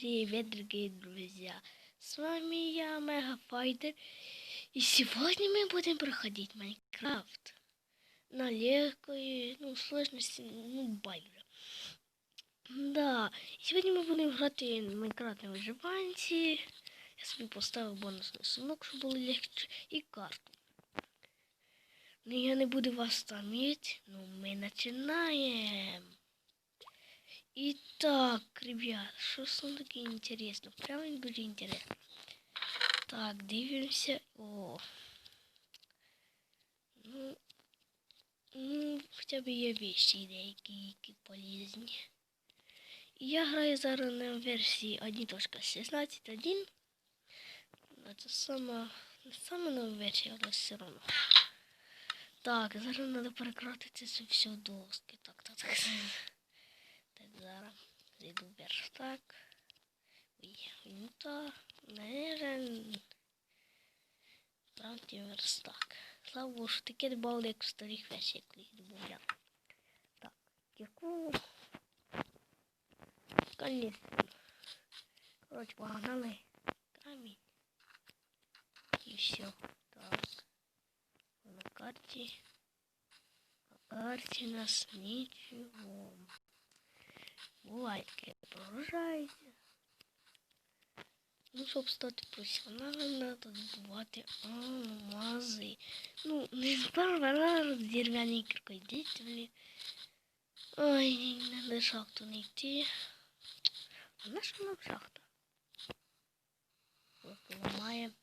Привет, дорогие друзья! С вами я, Мегафайтер. И сегодня мы будем проходить Майнкрафт. На легкой, ну, сложности, ну, байже. Да, і сьогодні ми будемо грати в Майнкрафт на виживанці. Я собі поставив бонусний сумок, щоб було легче, і карту. Ну, я не буду вас томить, ну, ми починаємо. Итак, ребят, что ж таке интересно? Прямо дуже интересно. Так, дивимося. О. Ну, ну, хоча б є вещи деякі, які полезні. Я граю зараз на версії 1.16.1. Це сама, сама нова версія, але все одно. Так, зараз треба перекратити це все доски. Так, так, так. Зараз зайду в верстак. Інвентар. Наверное, Правді верстак. Слава Богу, що таке додали, як в старих версіях, коли їх додавав. Так, яку... Конечно. Короче, погнали. Камінь. І все. Так. На карті. На карті нас нічого. Бувайте, прогружається. Ну, щоб стати професіоналом, треба добувати алмази. Ну, не з дерев'яною дітей. Ой, не на шахту не йти. А на що нам шахта? Просто ламаємо.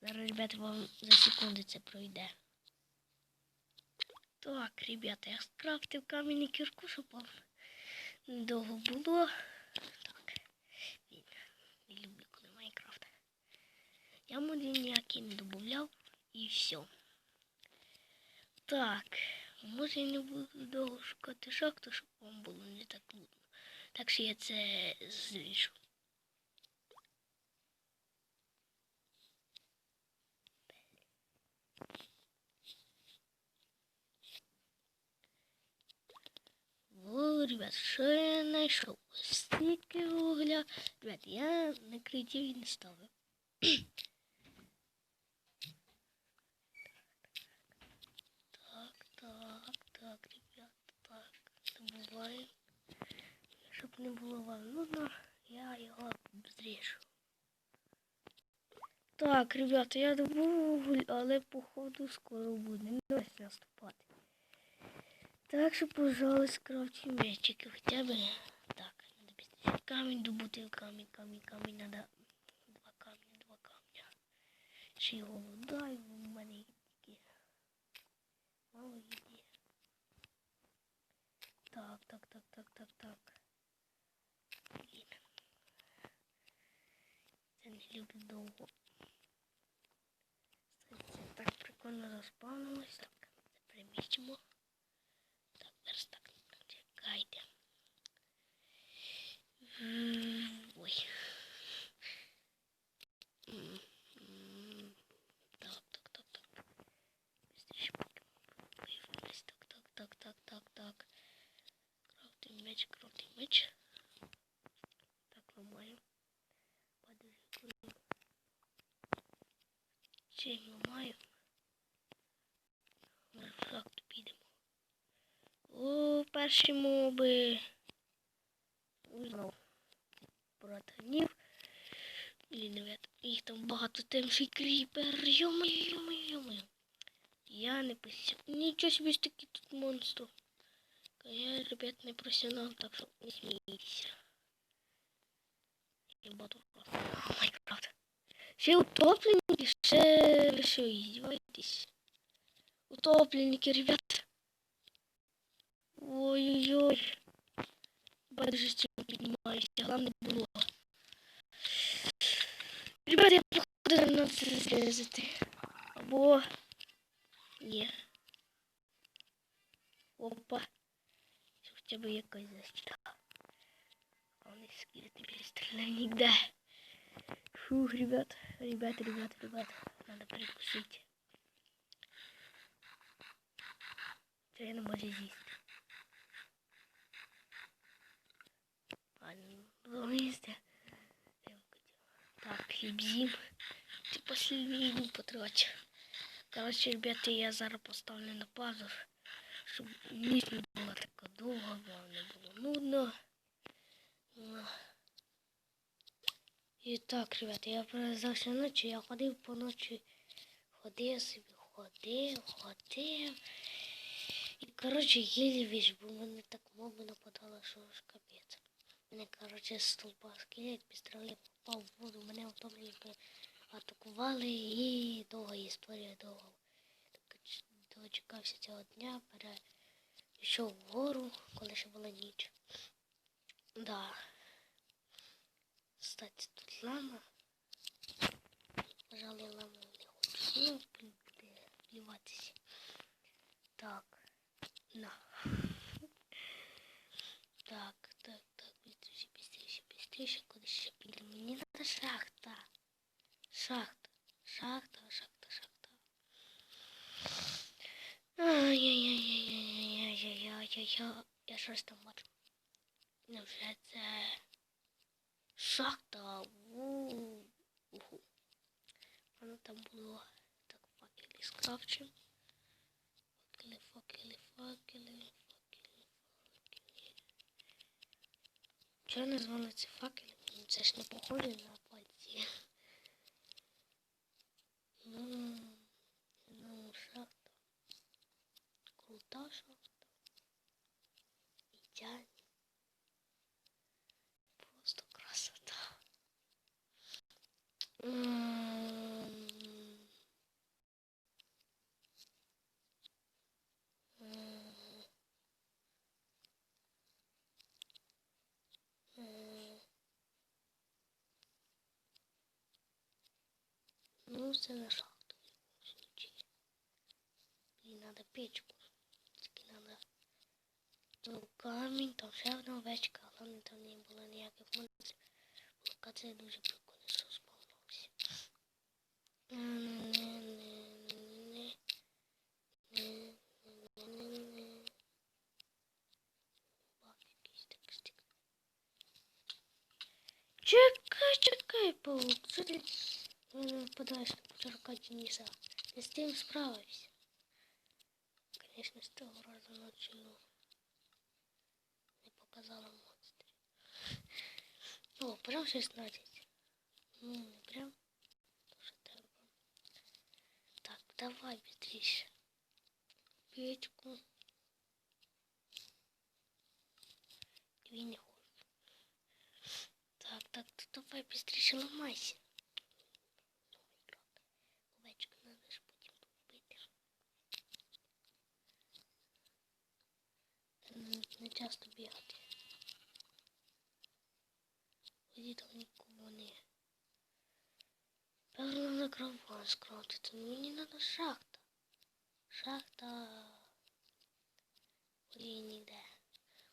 Зараз, ребята, вам за секунду це пройде. Так, ребята, я скрафтив камінь кірку, щоб вам довго було. Так, він не люблю, коли Майнкрафт. Я моди ніякі не додавав і все. Так, може я не буду довго шукати шахту, щоб вам було не так нудно. Так що я це зріжу. О, ребят, що я знайшов? Стільки вугля. Ребят, я на креативі не ставив. так, так, так, ребят, так, забуваємо. Щоб не було вам нудно, я його зріжу. Так, ребята, я добув вуголь, але походу скоро буде. Не наступати. Так що, пожалуйста, крафті мячики хотя бы. Так, надо быстрее. Камень добути, камень, камень, камень, надо. Два камня, два камня. Ще й голодаю, в мене. Так, так, так, так, так, так. Блін. Це не любить довго. Це так прикольно розпавнилось. Так, це перемістимо. Чим ламаю? На шахту підемо. О, перші моби. Узнав. Братанів. Блін, ребят, їх там багато тим ще й кріпер. Йо-моє, йо-моє, йо-моє. Я не посів. Нічого собі ж таки тут монстр. Я, ребят, не професіонал, так що не смійтеся. Я бату Майнкрафт. Ще утопленники, ще ви що, издеваетесь? Утопленники, ребят. Ой-ой-ой. Боже, чем поднимаюсь. Главное было. Ребята, я походу на це зрізати. Або... Ні. Опа. Це Хоча б якась защита. А вони скидати перестріляй нігде. Фух, ребят, ребят, ребят, ребят, надо перекусить. Це я не можу з'їсти. А, ну, Вместе. Так, хліб з'їм. Ти последній потрачу. Коротше, ребята, я зараз поставлю на паузу, щоб ніч не була така довга, бо не було нудно. І так, ребята, я перезався ночі, я ходив по ночі, ходив собі, ходив, ходив. І, коротше, їлі віж, бо мене так моби нападало, що ж капець. Мене, коротше, з столба скелет пістолет попав в воду, мене утомленники атакували і довга історія довга. Доч- Дочекався цього дня, перейшов вгору, коли ще була ніч. Да. Кстати, тут лама. Пожалуй, ламу не хочу. Ну, буде пліватися. Так. На. Так, так, так, быстрее, быстрее, быстрее, куда ще піде? Мені надо шахта. Шахта, шахта, шахта, шахта. Ай-яй-яй-яй-яй-яй-яй-яй. Я щось там бачу. Невже це шахта? У-у-у. Воно там було так факели скрафчим. Факели, факели, факели, факели, факели. Чого назвали це факели? Ну, Це ж не похоже на пальці. Ну, ну, шахта. Крута шахта. Ідеально. Ну, це на шахту. І надо печку. Тільки надо ну, камінь, там ще одна овечка, але там не було ніяких монстрів. Локація дуже прикольно так стік. Чекай, чекай, паук, що на мене нападаєш на почерка Дениса? Я з тим справився. Конечно, з того разу ночі, ну, не показала монстрів. О, прям 16. Ну, не прям. Тоже треба. Так, давай быстрее. Печку. І він не хоче. Так, так, то давай быстрее ламайся. Не часто бігати. Тоді там нікого не. Певно, на крован скрафтити. Ну, мені надо шахта. Шахта. Олії ніде.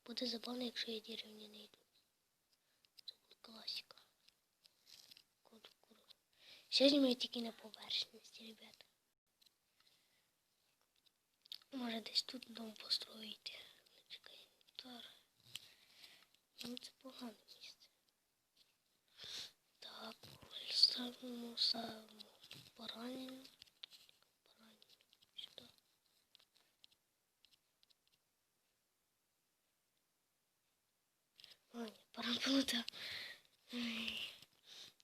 Буде забавно, якщо я деревні не йду. Це буде класика. Куду, куду. Сьогодні ми тільки на поверхності, ребята. Може десь тут дом построїти. Не чекай, інвентар. Ну це погане місце. Так, ставимо, ставимо поранення. Поранення. Сюди. Ой, переплутав. Ай.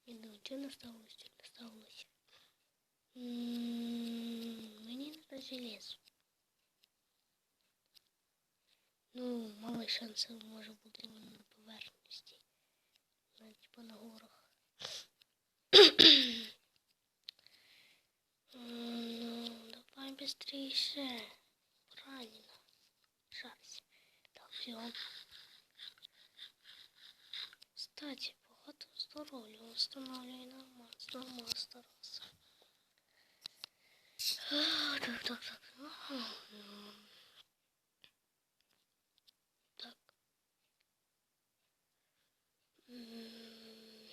Я думаю, що не ставилось, що не ставилось. М, Мені надо железо. Ну, мало шансів може бути на поверхності. На, типа на горах. Ну, давай быстрее. Правильно. Шарсь. Так, все. Кстати, багато здоров'я встановлює нормально, нормально старався. Так, так, так. Ага. м. Так. М,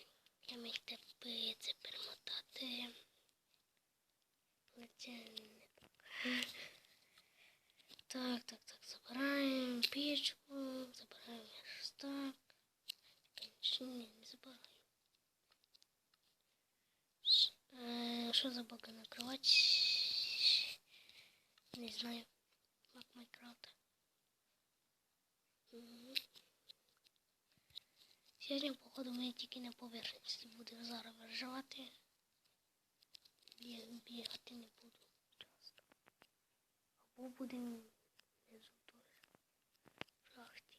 Я міг тебе це перемотати. Але це не так. Так, так, так, забираємо печку, забираємо верстак. Чи ні, не забираю. Ш- е, Що за бока накривати? Не знаю. Мак Майнкрафта. Сьогодні, походу, ми тільки на поверхності будемо зараз виживати. Бі- Бігати не буду часто. Або будемо внизу теж. Шахті.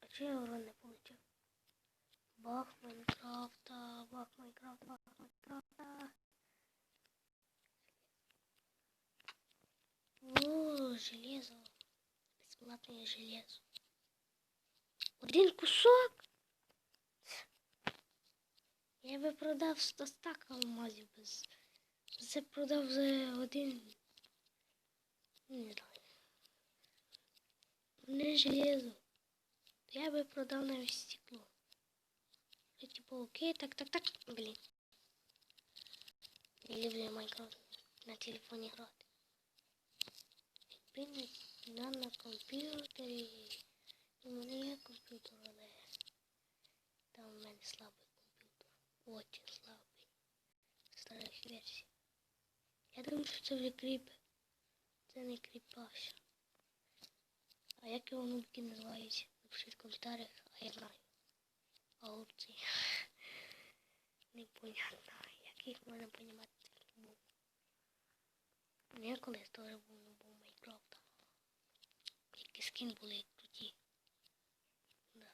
А чого я не Бах Майнкрафта, бах Майнкрафт, бах Майнкрафта. О, железо. Бесплатное железо. Один кусок. Я би продав 100 стак алмазів без. Це продав за один. Не знаю. Не железо. Я би продав навіть стекло. Я типу окей, так, так, так. Блін. Не люблю Майнкрафт на телефоні грати. Якби не на комп'ютері. У мене є комп'ютер, але там у мене слабий комп'ютер. Очень слабий. Старих версій. Я думаю, що це вже кріп. Це не кріпаш. А як його нубки називають? Напишіть в коментарях, а я знаю. Аукції. Непонятно, як їх можна понімати був. Я колись теж був нубом Майнкрафта. Тільки скін були круті. Да.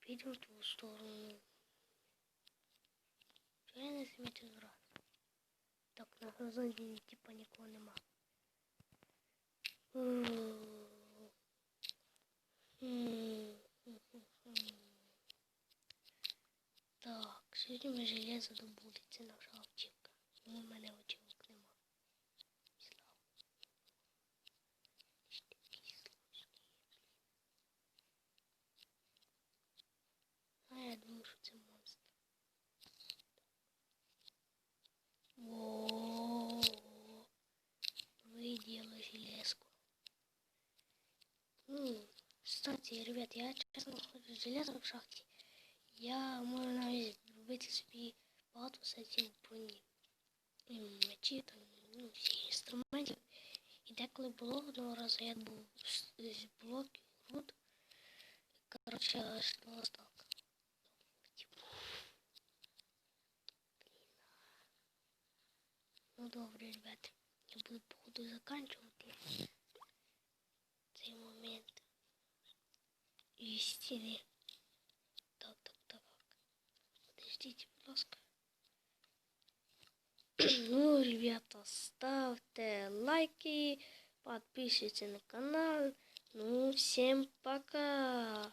Підемо в ту сторону. Чого я не замітив зразу? Так, на горизонті типа нікого нема. М. М. Так, сьогодні ми железо добули, це наша автівка. Ну, у мене очівок нема. Слава. Ж такі сложні. А я думаю, що це монстр. О, видела железку. М, Кстати, ребят, я чесно хочу железо в шахті. Я можу навіть зробити собі багато сетів броні. І мечі, там, ну, всі інструменти. І деколи було одного разу я був з, з блоків, руд. Коротше, аж сталка. Типу. Ну добре, ребят. Я буду походу заканчувати цей момент. І стіни. Так, так, так. Подождите, ласка. Ну, ребята, ставьте лайки, подписывайтесь на канал. Ну, всем пока.